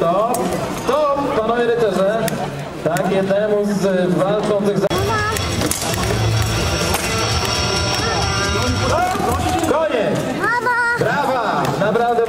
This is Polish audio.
Stop, stop, panowie rycerze. Tak, jednemu z e, walczących za... Koniec! Brawa! Naprawdę